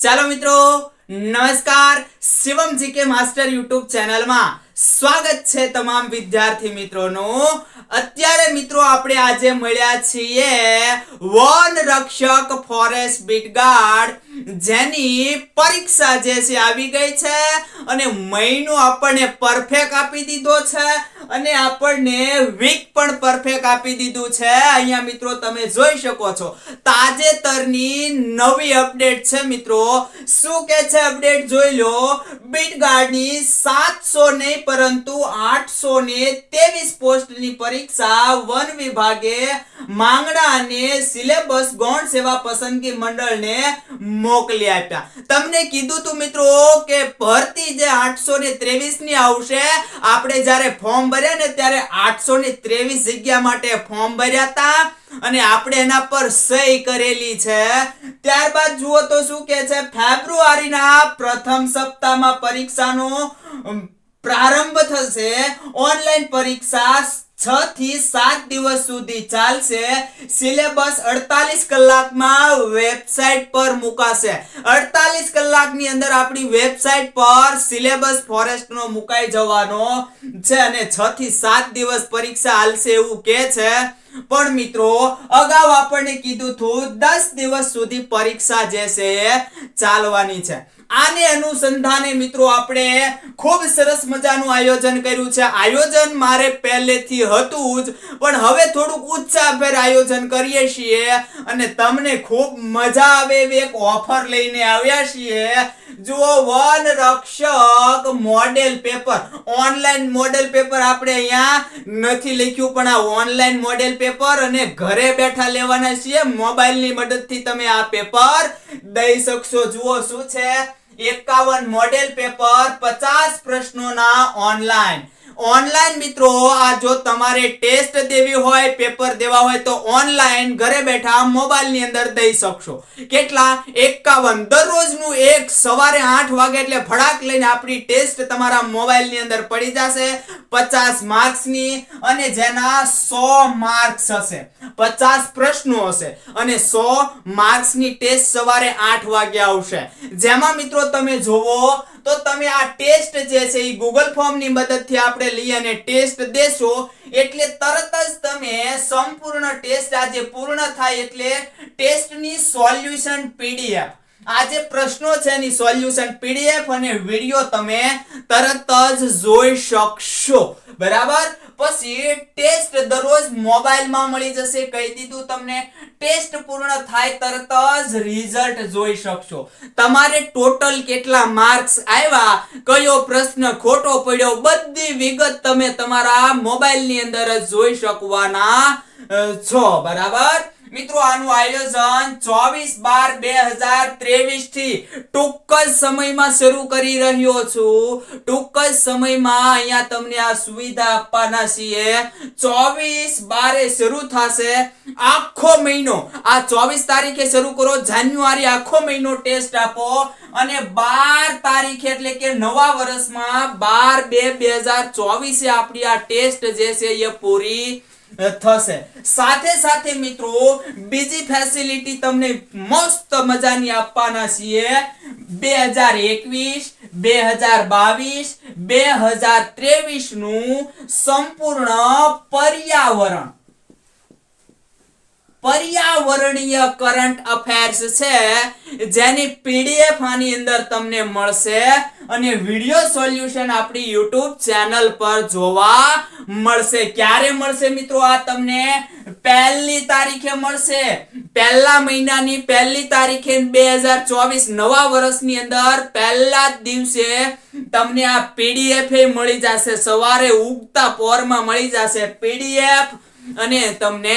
ચાલો મિત્રો, નમસ્કાર. શિવમ જીકે માસ્ટર યુટ્યુબ ચેનલમાં સ્વાગત છે તમામ વિદ્યાર્થી મિત્રોનું. અત્યારે મિત્રો આપણે આજે મળ્યા છીએ વન રક્ષક ફોરેસ્ટ બીટગાર્ડ જેની પરીક્ષા જે છે આવી ગઈ છે અને મહિનો આપણને પરફેક્ટ આપી દીધો છે. અને આપણને વીક પણ પરફેક્ટ આપી દીધું છે. અહીંયા મિત્રો તમે જોઈ શકો છો. તાજેતરની નવી અપડેટ છે મિત્રો. શું કે છે અપડેટ જોઈ લો. બીટગાર્ડની સાતસો નહીં પરંતુ આઠસો ને તેવીસ પોસ્ટની પરીક્ષા વન વિભાગે માંગણા અને સિલેબસ ગૌણ સેવા પસંદગી મંડળને મોકલી આપ્યા. તમને કીધું તું મિત્રો કે ભરતી જે આઠસો ને ત્રેવીસની આવશે, આપણે જ્યારે ફોર્મ ભર્યા ને ત્યારે આઠસો ને ત્રેવીસ જગ્યા માટે ફોર્મ ભર્યા હતા અને આપણે એના પર સહી કરેલી છે. ત્યારબાદ જુઓ તો શું કે છે, ફેબ્રુઆરીના પ્રથમ સપ્તાહમાં પરીક્ષાનો પ્રારંભ થશે. ઓનલાઈન પરીક્ષા છ થી સાત દિવસ સુધી ચાલશે. સિલેબસ અડતાલીસ કલાકમાં વેબસાઇટ પર મુકાશે. અડતાલીસ કલાકની અંદર આપણી વેબસાઇટ પર સિલેબસ ફોરેસ્ટ નો મુકાઈ જવાનો છે અને છ થી સાત દિવસ પરીક્ષા હાલશે એવું કે છે. પણ મિત્રો, અગાઉ આપણને કીધું હતું, દસ દિવસ સુધી પરીક્ષા જે છે ચાલવાની છે. આને અનુસંધાને મિત્રો આપણે ખૂબ સરસ મજાનું આયોજન કર્યું છે. આયોજન મારે પહેલેથી હતું જ, પણ હવે થોડુંક ઉત્સાહભેર આયોજન કરીએ છીએ અને તમને ખૂબ મજા આવે એવી એક ઓફર લઈને આવ્યા છીએ. જુઓ, વન રક્ષક model paper. Online model paper આપણે અહીંયા નથી લખ્યું, પણ આ ઓનલાઈન મોડેલ પેપર અને ઘરે બેઠા લેવાના છીએ. મોબાઈલની મદદથી તમે આ પેપર દઈ શકશો. જુઓ, શું છે? એકાવન મોડેલ પેપર પચાસ પ્રશ્નોના ઓનલાઈન ઓનલાઈન મિત્રો, આ જો તમારે ટેસ્ટ દેવી હોય પેપર દેવા હોય, તો ઓનલાઈન ઘરે બેઠા મોબાઈલની અંદર દઈ શકશો. કેટલા? એકાવન. દરરોજનું એક સવારે આઠ વાગે એટલે ફડાક લઈને આપણી ટેસ્ટ તમારા મોબાઈલની અંદર પડી જશે. પચાસ માર્ક્સની અને જેના સો માર્ક્સ હશે. પચાસ પ્રશ્નો હશે અને સો માર્ક્સની ટેસ્ટ સવારે આઠ વાગે આવશે. જેમાં મિત્રો તમે જોવો તો તમે આ ટેસ્ટ જે છે એ ગૂગલ ફોર્મની મદદથી આપણે લઈ અને ટેસ્ટ દેશો. એટલે તરત જ તમે સંપૂર્ણ ટેસ્ટ આજે પૂર્ણ થાય એટલે ટેસ્ટની સોલ્યુશન પીડીએફ. આ જે પ્રશ્નો છે એની સોલ્યુશન પીડીએફ અને વીડિયો તમે તરત જ જોઈ શકશો. બરાબર? પછી ટેસ્ટ દરરોજ મોબાઈલમાં મળી જશે, કહી દીધું તમને. ટેસ્ટ પૂર્ણ થાય તરત જ રિઝલ્ટ જોઈ શકશો. તમારે ટોટલ કેટલા માર્ક્સ આવ્યા, કયો પ્રશ્ન ખોટો પડ્યો, બધી વિગત તમે તમારા મોબાઈલની અંદર જ જોઈ શકવાના છો. બરાબર? મિત્રો, આનું આયોજન ચોવીસ બાર બે હજાર ત્રેવીસથી ટૂંક જ સમયમાં શરૂ કરી રહ્યો છું. ટૂંક જ સમયમાં અહીંયા તમને આ સુવિધા આપવાના છીએ. ચોવીસ બારે શરૂ થશે. આખો મહિનો, આ ચોવીસ તારીખે શરૂ કરો, જાન્યુઆરી આખો મહિનો ટેસ્ટ આપો અને બાર તારીખે એટલે કે નવા વર્ષમાં બાર બે બે હજાર ચોવીસે આપણી આ ટેસ્ટ જે છે એ પૂરી થશે. સાથે સાથે મિત્રો, બીજી ફેસિલિટી તમને મસ્ત મજાની આપવાના છીએ. બે હજાર એકવીસ, બે હજાર બાવીસ, બે હજાર ત્રેવીસનું સંપૂર્ણ પર્યાવરણ. પર્યાવરણીય કરંટ અફેર્સ છે, જેની પીડીએફ આની અંદર તમને મળશે. અને વિડિયો સોલ્યુશન આપણી યુટ્યુબ ચેનલ પર જોવા મળશે. ક્યારે મળશે મિત્રો આ તમને? પહેલી તારીખે મળશે. પહેલા મહિનાની પહેલી તારીખે બે હજાર ચોવીસ નવા વર્ષની અંદર પહેલા જ દિવસે તમને આ પીડીએફ મળી જશે. સવારે ઉગતા પોરમાં મળી જશે પીડીએફ અને તમને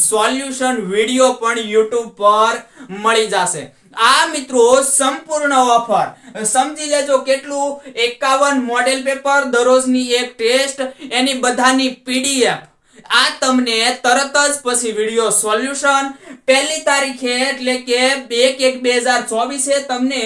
સોલ્યુશન વીડિયો પણ યુટ્યુબ પર મળી જશે. આ મિત્રો સંપૂર્ણ ઓફર. સમજી લેજો કેટલું? એકાવન મોડેલ પેપર દરરોજની એક ટેસ્ટ એની બધાની પીડીએફ આ તમને તરત જ પછી વીડિયો સોલ્યુશન પહેલી તારીખે એટલે કે એક એક બે હજાર ચોવીસે તમને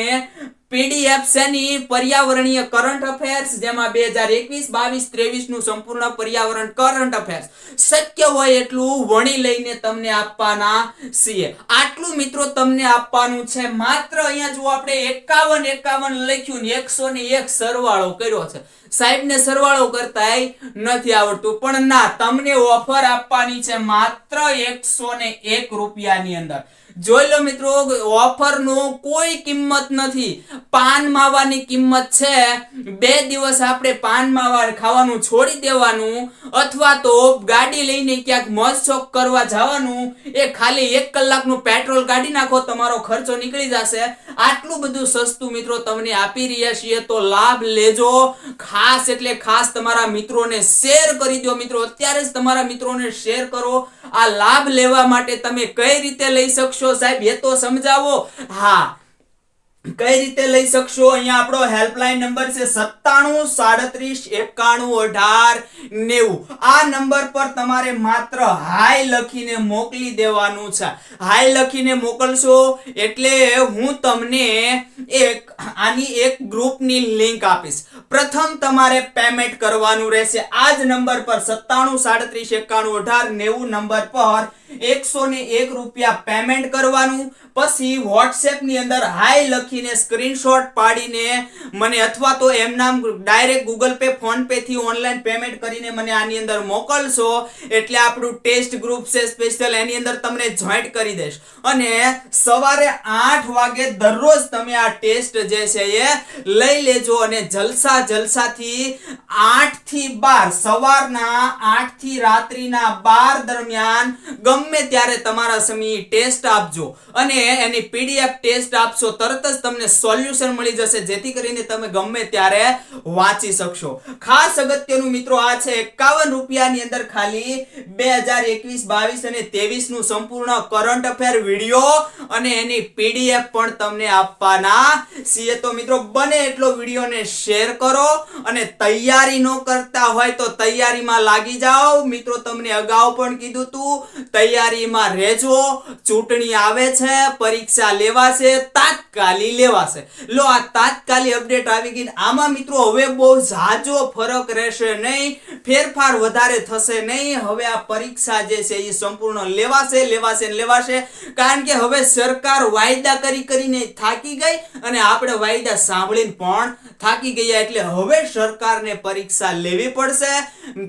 પીડીએફ શેની પર્યાવરણીય કરંટ અફેર્સ જેમાં બે હજાર એકવીસ, બાવીસ ત્રેવીસનું સંપૂર્ણ પર્યાવરણ કરંટ અફેર્સ શક્ય હોય એટલું વણી લઈને તમને આપવાના છીએ. આટલું મિત્રો તમને આપવાનું છે. માત્ર અહીંયા જો આપણે એકાવન એકાવન લખ્યું ને એકસો ને એક સરવાળો કર્યો છે. સાહેબને સરવાળો કરતાય નથી આવડતું. પણ ના, તમને ઓફર આપવાની છે માત્ર એકસો ને એક રૂપિયાની અંદર. જોઈ લો મિત્રો ઓફર નો કોઈ કિંમત નથી. પાન માવાની કિંમત છે, બે દિવસ આપણે પાન માવા ખાવાનું છોડી દેવાનું, અથવા તો ગાડી લઈને ક્યાંક મોજ શોખ કરવા જવાનું, એ ખાલી એક કલાકનું પેટ્રોલ કાઢી નાખો, તમારો ખર્ચો નીકળી જશે. આટલું બધું સસ્તું મિત્રો તમને આપી રહ્યા છીએ, તો લાભ લેજો. ખાસ એટલે ખાસ તમારા મિત્રોને શેર કરી દો મિત્રો, અત્યારે જ તમારા મિત્રોને શેર કરો. આ લાભ લેવા માટે તમે કઈ રીતે લઈ શકશો સાહેબ? એ તો સમજાવો. હા કઈ રીતે લઈ શકશો? અહીંયા આપણો હેલ્પલાઇન નંબર છે સત્તાણું, સાડત્રીસ, એકાણું, અઢાર, નેવું. આ નંબર પર તમારે માત્ર હાય લખીને મોકલી દેવાનું છે. હાય લખીને મોકલશો એટલે હું તમને એક, આની એક ગ્રુપની લિંક આપીશ. પ્રથમ તમારે પેમેન્ટ કરવાનું રહેશે. આ જ નંબર પર સત્તાણું, સાડત્રીસ, એકાણું, અઢાર, નેવું નંબર પર એકસો ને એક રૂપિયા પેમેન્ટ કરવાનું. પછી WhatsApp ની અંદર હાય લખીને સ્ક્રીનશોટ પાડીને મને અથવા તો એમ નામ direct Google Pay PhonePe થી ઓનલાઈન પેમેન્ટ કરીને મને આની અંદર મોકલશો. એટલે આપણું ટેસ્ટ ગ્રુપ છે સ્પેશિયલ એની અંદર તમને જોઈન્ટ કરી દઈશ. અને સવારે આઠ વાગે દરરોજ તમે આ ટેસ્ટ જે છે એ લઈ લેજો અને જલસા જલસાથી આઠથી બાર, સવારના આઠથી રાત્રિના બાર દરમિયાન ગમે ત્યારે તમારા સમય ટેસ્ટ આપજો. અને એની પીડીએફ ટેસ્ટ આપશો, તરત જ તમને સોલ્યુશન મળી જશે, જેથી કરીને તમે ગમે ત્યારે વાંચી શકશો. ખાસ અગત્યનું મિત્રો આ છે, એકાવન રૂપિયાની અંદર ખાલી બે હજાર એકવીસ, બાવીસ અને ત્રેવીસનું સંપૂર્ણ કરંટ અફેર વીડિયો અને એની પીડીએફ પણ તમને આપવાના છીએ. તો મિત્રો, બને એટલો વિડીયોને શેર કરો અને તૈયારી ન કરતા હોય તો તૈયારીમાં લાગી જાઓ. મિત્રો, તમને અગાઉ પણ કીધું તું, તૈયારીમાં રહેજો. ચૂંટણી આવે છે પરીક્ષા લેવાશે તાત્કાલિક લેવાશે. લો, આ તાત્કાલિક અપડેટ આવી ગઈ આમાં મિત્રો હવે બહુ ઝાઝો ફરક રહેશે નહીં, ફેરફાર વધારે થશે નહીં. હવે આ પરીક્ષા જે છે એ સંપૂર્ણ લેવાશે લેવાશે ને લેવાશે. કારણ કે હવે સરકાર વાયદા કરી કરીને થાકી ગઈ અને આપણે વાયદા સાંભળીને પણ થાકી ગયા. એટલે હવે સરકારને પરીક્ષા લેવી પડશે.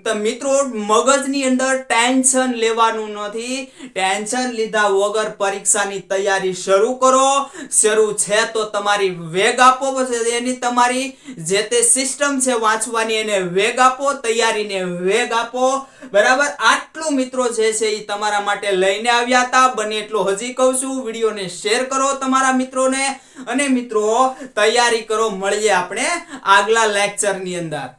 તો મિત્રો, મગજની અંદર ટેન્શન લેવાનું નથી. ટેન્શન લીધા વગર પરીક્ષાની તૈયારી શરૂ કરો. શરૂ છે તો તમારી વેગ આપો એની તમારી જે તે સિસ્ટમ છે વાંચવાની એને વેગ આપો, તૈયારીને વેગ આપો. બરાબર? આટલું મિત્રો જે છે એ તમારા માટે લઈને આવ્યા હતા. બને એટલું હજી કહું છું, વિડીયોને શેર કરો તમારા મિત્રોને. અને મિત્રો, તૈયારી કરો, મળીએ આપણે આગલા લેક્ચરની અંદર.